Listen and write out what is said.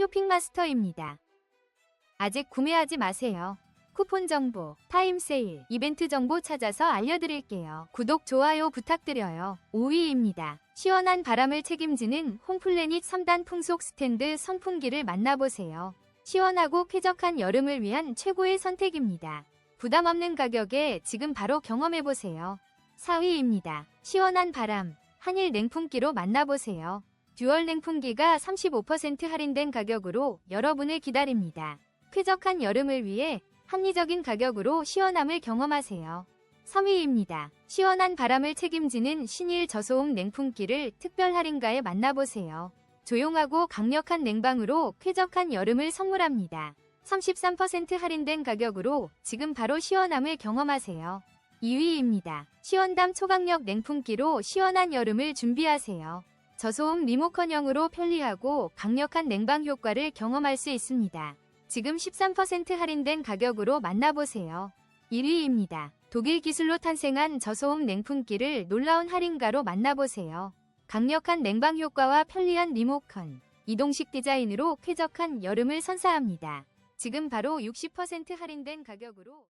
쇼핑마스터입니다. 아직 구매하지 마세요. 쿠폰 정보, 타임 세일, 이벤트 정보 찾아서 알려드릴게요. 구독, 좋아요 부탁드려요. 5위입니다. 시원한 바람을 책임지는 홈플래닛 3단 풍속 스탠드 선풍기를 만나보세요. 시원하고 쾌적한 여름을 위한 최고의 선택입니다. 부담 없는 가격에 지금 바로 경험해보세요. 4위입니다. 시원한 바람, 한일 냉풍기로 만나보세요. 듀얼 냉풍기가 35% 할인된 가격으로 여러분을 기다립니다. 쾌적한 여름을 위해 합리적인 가격으로 시원함을 경험하세요. 3위입니다. 시원한 바람을 책임지는 신일 저소음 냉풍기를 특별 할인가에 만나보세요. 조용하고 강력한 냉방으로 쾌적한 여름을 선물합니다. 33% 할인된 가격으로 지금 바로 시원함을 경험하세요. 2위입니다. 시원담 초강력 냉풍기로 시원한 여름을 준비하세요. 저소음 리모컨형으로 편리하고 강력한 냉방 효과를 경험할 수 있습니다. 지금 13% 할인된 가격으로 만나보세요. 1위입니다. 독일 기술로 탄생한 저소음 냉풍기를 놀라운 할인가로 만나보세요. 강력한 냉방 효과와 편리한 리모컨, 이동식 디자인으로 쾌적한 여름을 선사합니다. 지금 바로 60% 할인된 가격으로